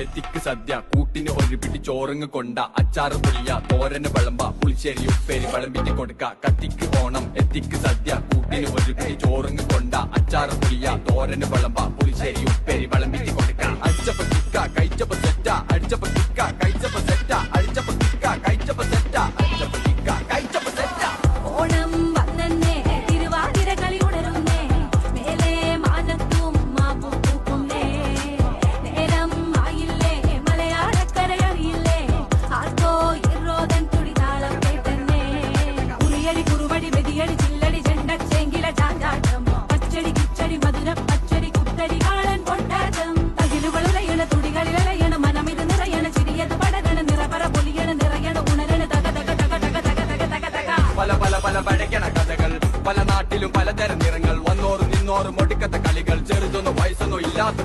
എത്തിക്ക് സദ്യ. കൂട്ടിന് ഒരു പിടി ചോറങ്ങ് കൊണ്ട. അച്ചാറ് പുളിയ തോരന് വിളമ്പ. പുളിശ്ശേരി ഉപ്പേരി വിളമ്പിട്ട് കൊടുക്ക. കത്തിക്ക് ഓണം എത്തിക്ക് സദ്യ. കൂട്ടിന് ഒരു പിടി ചോറങ്ങ് കൊണ്ട. അച്ചാറ് പുളിയ തോരന് വിളമ്പ. പുളിശ്ശേരി ഉപ്പേരി വിളമ്പിട്ട് കൊടുക്ക. അടിച്ചപ്പ കിക്ക കഴിച്ചപ്പ സെറ്റ. അടിച്ചപ്പ കിക്ക പല പഴയ്ക്കണ കഥകൾ പല നാട്ടിലും പലതരം നിറങ്ങൾ. വന്നോറും നിന്നോറും ഒടുക്കത്തെ കളികൾ. ചെറുതൊന്നും വയസ്സൊന്നും ഇല്ലാത്ത